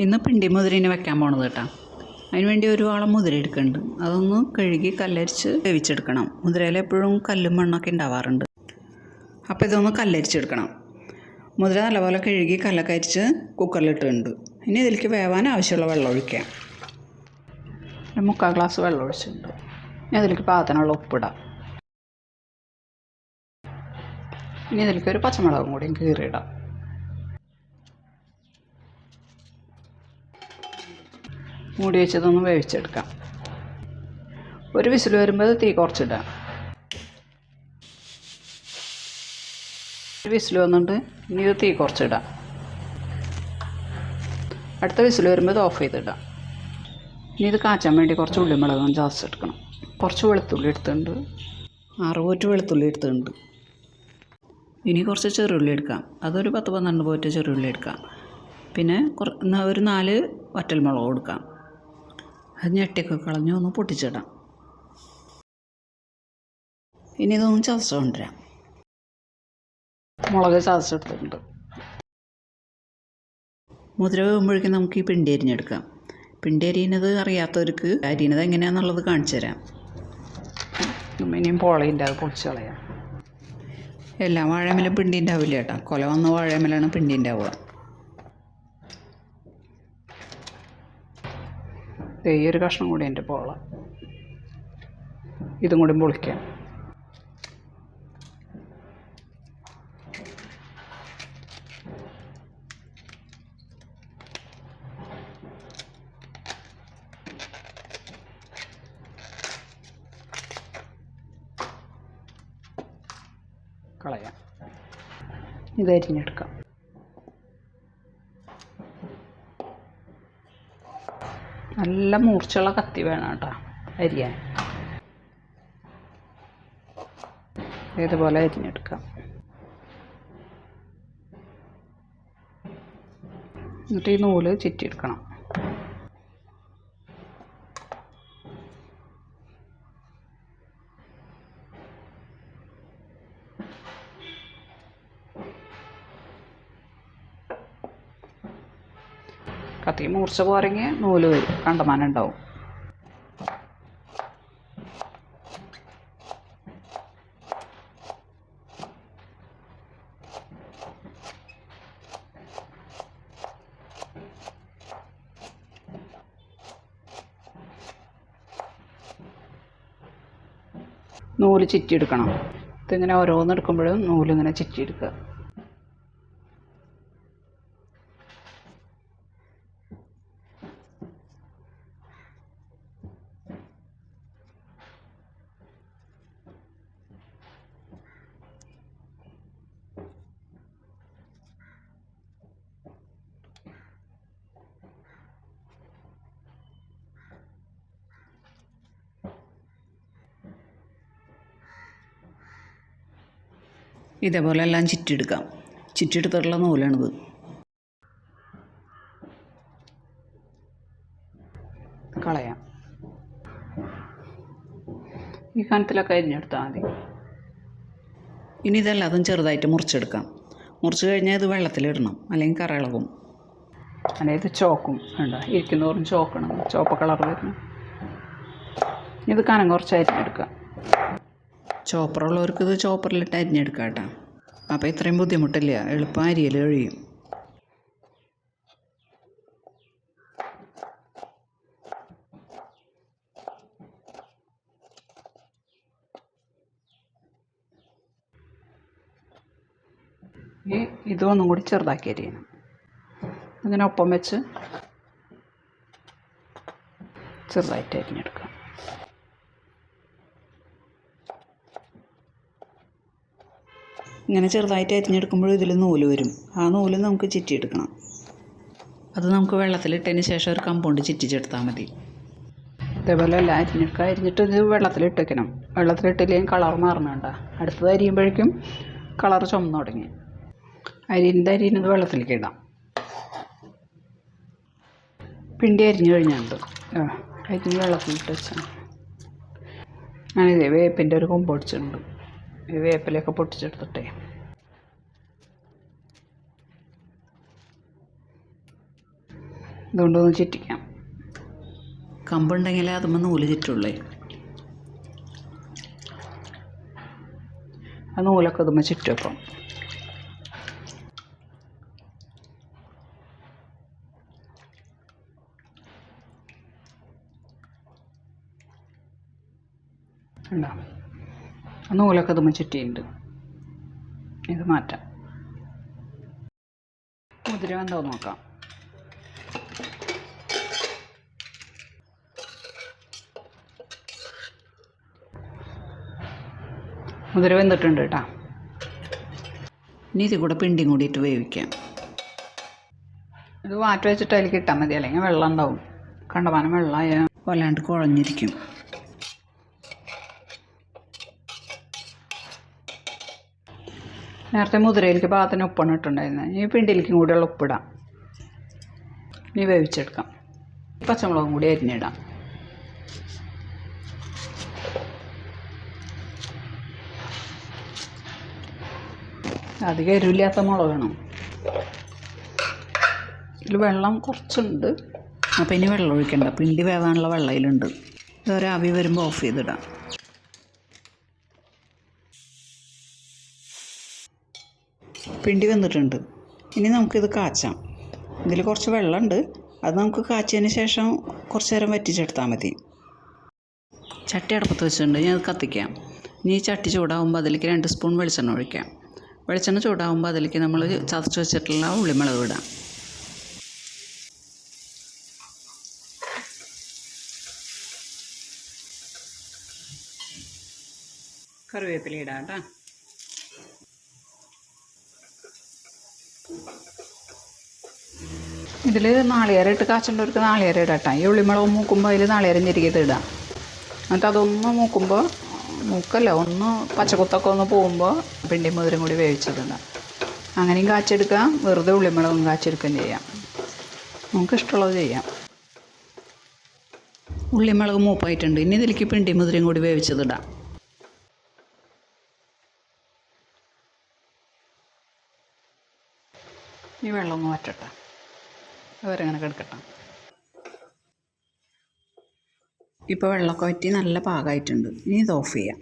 ഇന്ന് പിണ്ടി മുതിരിന് വെക്കാൻ പോണത് കേട്ടോ. അതിന് വേണ്ടി ഒരു വാളം മുതിര എടുക്കുന്നുണ്ട് അതൊന്ന് കഴുകി കല്ലരിച്ച് വേവിച്ചെടുക്കണം. മുതിരയിൽ എപ്പോഴും കല്ലും മണ്ണൊക്കെ ഉണ്ടാവാറുണ്ട്. അപ്പോൾ ഇതൊന്ന് കല്ലരിച്ചെടുക്കണം. മുതിര നല്ലപോലെ കഴുകി കല്ലൊക്കെ അരിച്ച് കുക്കറിലിട്ടുണ്ട് ഇനി ഇതിലേക്ക് വേവാൻ ആവശ്യമുള്ള വെള്ളം ഒഴിക്കാം. മുക്കാൽ ഗ്ലാസ് വെള്ളം ഒഴിച്ചിട്ടുണ്ട്. ഇനി അതിലേക്ക് പാകത്തിനുള്ള ഉപ്പിടാം ഇനി ഇതിലേക്ക് ഒരു പച്ചമുളകും കൂടി കീറിയിടാം. മൂടി വെച്ചതൊന്ന് വേവിച്ചെടുക്കാം. ഒരു വിസിൽ വരുമ്പോൾ തീ കുറച്ചിടാം. ഒരു വിസിൽ വന്നിട്ട് ഇനി ഇത് തീ കുറച്ചിടാം. അടുത്ത വിസിൽ വരുമ്പോൾ ഇത് ഓഫ് ചെയ്തിടാം. ഇനി ഇത് കാച്ചാൻ വേണ്ടി കുറച്ച് ഉള്ളിമുളകും ജാസ് എടുക്കണം. കുറച്ച് വെളുത്തുള്ളി എടുത്തിട്ടുണ്ട്. അറുപൂറ്റ് വെളുത്തുള്ളി എടുത്തിട്ടുണ്ട്. ഇനി കുറച്ച് ചെറുള്ളി എടുക്കാം. അതൊരു പത്ത് പന്ത്രണ്ട് പോയിട്ട് ചെറുള്ളി എടുക്കാം. പിന്നെ കുറ ഒരു നാല് വറ്റൽമുളക് കൊടുക്കാം. അത് ഞെട്ടിയൊക്കെ കളഞ്ഞു ഒന്ന് പൊട്ടിച്ചിടാം. ഇനി ഇതൊന്ന് ചതച്ച് കൊണ്ടുവരാം. മുളക് ചതച്ചെടുത്തിട്ടുണ്ട്. മുതിര വേകുമ്പോഴേക്കും നമുക്ക് ഈ പിണ്ടി അരിഞ്ഞെടുക്കാം. പിണ്ടി അരിയുന്നത് അറിയാത്തവർക്ക് അരിയുന്നത് എങ്ങനെയാണെന്നുള്ളത് കാണിച്ചു തരാം. ഇനിയും പോളയിന്റെ അത് പൊളിച്ച് കളയാം. എല്ലാ വാഴമേലും പിണ്ടി ഉണ്ടാവില്ല കേട്ടോ. കൊല വന്ന വാഴമേലാണ് പിണ്ടി ഉണ്ടാവുക. ദേ ഈ ഒരു കഷ്ണം കൂടി എന്റെ പോള. ഇതും കൂടി പൊളിക്കാം കളയാം. ഇത് അരിഞ്ഞെടുക്കാം. നല്ല മൂർച്ചയുള്ള കത്തി വേണം കേട്ടോ അരിയാൻ. ഇതുപോലെ അരിഞ്ഞെടുക്കാം. എന്നിട്ട് ഈ നൂൽ ചുറ്റിയെടുക്കണം. കത്തി. മൂർച്ച പോരെങ്കിൽ നൂൽ വരും. കണ്ടമാനം ഉണ്ടാവും. നൂൽ ചുറ്റിയെടുക്കണം. ഇതിങ്ങനെ ഓരോന്ന് എടുക്കുമ്പോഴും നൂലിങ്ങനെ ചുറ്റിയെടുക്കുക. ഇതേപോലെ എല്ലാം ചുറ്റിയെടുക്കാം ചുറ്റിയെടുത്തിട്ടുള്ള നൂലാണിത്. കളയാം. ഈ കനത്തിലൊക്കെ അരിഞ്ഞെടുത്താൽ മതി. ഇനി ഇതെല്ലാതും ചെറുതായിട്ട് മുറിച്ചെടുക്കാം. മുറിച്ച് കഴിഞ്ഞാൽ ഇത് വെള്ളത്തിലിടണം. അല്ലെങ്കിൽ കറളകും. ഇത് ചോക്കും. വേണ്ട ഇരിക്കുന്നതോറും ചോക്കണം. ചോപ്പ കളർ വരണം ഇത് കനം കുറച്ച് അരിഞ്ഞെടുക്കാം. ചോപ്പറുള്ളവർക്ക് ഇത് ചോപ്പറിലിട്ട് അരിഞ്ഞെടുക്കാം കേട്ടോ. അപ്പോൾ ഇത്രയും ബുദ്ധിമുട്ടില്ല. എളുപ്പം അരിയൽ കഴിയും. ഈ ഇതൊന്നും കൂടി ചെറുതാക്കി അരിയണം. അങ്ങനെ ഒപ്പം വെച്ച് ചെറുതായിട്ട് അരിഞ്ഞെടുക്കാം. ഇങ്ങനെ ചെറുതായിട്ട് അരിഞ്ഞെടുക്കുമ്പോഴും ഇതിൽ നൂൽ വരും. ആ നൂൽ നമുക്ക് ചുറ്റിയെടുക്കണം. അത് നമുക്ക് വെള്ളത്തിലിട്ടതിന് ശേഷം ഒരു കമ്പൗണ്ട് ചുറ്റിച്ചെടുത്താൽ മതി. ഇതേപോലെ എല്ലാം അരിഞ്ഞെടുക്കുക അരിഞ്ഞിട്ട് ഇത് വെള്ളത്തിലിട്ട് വെക്കണം വെള്ളത്തിലിട്ടില്ലെങ്കിൽ കളർ മാറുന്നുണ്ട അടുത്തത് അരിയുമ്പോഴേക്കും കളർ ചുമന്ന് തുടങ്ങി. അരിന്റെ അരിയുന്നത് വെള്ളത്തിലേക്ക് ഇടാം. പിണ്ടി അരിഞ്ഞു കഴിഞ്ഞുണ്ട് ആ അരിഞ്ഞ് വെള്ളത്തിലിട്ട് വെച്ചാൽ ഞാനിതേ വേപ്പിന്റെ ഒരു കൊമ്പ് പൊടിച്ചിട്ടുണ്ട്. ഈ വേപ്പിലൊക്കെ പൊട്ടിച്ചെടുത്തിട്ടേ. ഇതുകൊണ്ടൊന്ന് ചുറ്റിക്കാം. കമ്പുണ്ടെങ്കിലേ അതുമ്പോൾ നൂൽ ചുറ്റുള്ളേ. ആ നൂലൊക്കെ അതുമ്മ ചുറ്റും അപ്പം. ഉണ്ടോ ആ നൂലൊക്കെ അതുമ്മ ചുറ്റിയിട്ടുണ്ട് ഇത് മാറ്റാം. മുതിര വെന്തോ നോക്കാം. മുതിര വെന്തിട്ടുണ്ട് കേട്ടോ. ഇനി ഇത് കൂടെ പിണ്ടിയും കൂടിയിട്ട് വേവിക്കാം. ഇത് മാറ്റി വെച്ചിട്ട് അതിലേക്ക് ഇട്ടാൽ മതി. അല്ലെങ്കിൽ വെള്ളം ഉണ്ടാവും. കണ്ടമാനം വെള്ളമായ വല്ലാണ്ട് കുഴഞ്ഞിരിക്കും. നേരത്തെ മുതിരയിലേക്ക് പാകത്തിന് ഉപ്പാണ് ഇട്ടുണ്ടായിരുന്നത് ഈ പിണ്ടിയിലേക്കും കൂടെയുള്ള ഉപ്പിടാം. ഇനി വേവിച്ചെടുക്കാം. പച്ചമുളകും കൂടി അരിഞ്ഞിടാം. അധികം എരിവില്ലാത്ത വേണം. ഇതിൽ വെള്ളം കുറച്ചുണ്ട്. അപ്പോൾ ഇനി വെള്ളം ഒഴിക്കണ്ട. പിണ്ടി വേവാനുള്ള വെള്ളയിലുണ്ട്. ഇതിലുണ്ട് ഇതൊരു ആവി വരുമ്പോൾ ഓഫ് ചെയ്തിടാം. പിണ്ടി വന്നിട്ടുണ്ട്. ഇനി നമുക്കിത് കാച്ചാം. ഇതിൽ കുറച്ച് വെള്ളമുണ്ട്. അത് നമുക്ക് കാച്ചിയതിന് ശേഷം കുറച്ച് നേരം വറ്റിച്ചെടുത്താൽ മതി. ചട്ടി അടുപ്പത്ത് വെച്ചിട്ടുണ്ട്. ഞാൻ അത് കത്തിക്കാം. ഇനി ചട്ടി ചൂടാകുമ്പോൾ അതിലേക്ക് രണ്ട് സ്പൂൺ വെളിച്ചെണ്ണ ഒഴിക്കാം. വെളിച്ചെണ്ണ ചൂടാകുമ്പോൾ അതിലേക്ക് നമ്മൾ ചതച്ച് വെച്ചിട്ടുള്ള ഉള്ളിമുളക് ഇടാം. കറിവേപ്പില ഇടാം കേട്ടോ. ഇതിൽ നാളികേരം ഇട്ട് കാച്ചുള്ളവർക്ക് നാളികേരം ഇടട്ടെ ഈ ഉള്ളിമുളക് മൂക്കുമ്പോൾ അതിൽ നാളികേരം ഞെരുക്കിയത് ഇടാം. എന്നിട്ട് അതൊന്ന് മൂക്കുമ്പോൾ മൂക്കല്ല ഒന്ന് പച്ചക്കുത്തൊക്കെ ഒന്ന് പോകുമ്പോൾ പിണ്ടി മുതിരും കൂടി വേവിച്ചതിടാം അങ്ങനെയും കാച്ചെടുക്കാം വെറുതെ ഉള്ളിമുളകും കാച്ചെടുക്കുകയും ചെയ്യാം. നമുക്ക് ഇഷ്ടമുള്ളത് ചെയ്യാം. ഉള്ളിമുളക് മൂപ്പായിട്ടുണ്ട്. ഇനി ഇതിലേക്ക് പിണ്ടി മുതിരയും കൂടി വേവിച്ചതിടാം. ഈ വെള്ളം ഒന്ന് വറ്റട്ടെ. അവരങ്ങനെ കിടക്കട്ടെ. ഇപ്പോൾ വെള്ളമൊക്കെ വറ്റി നല്ല പാകമായിട്ടുണ്ട്. ഇനി ഇത് ഓഫ് ചെയ്യാം.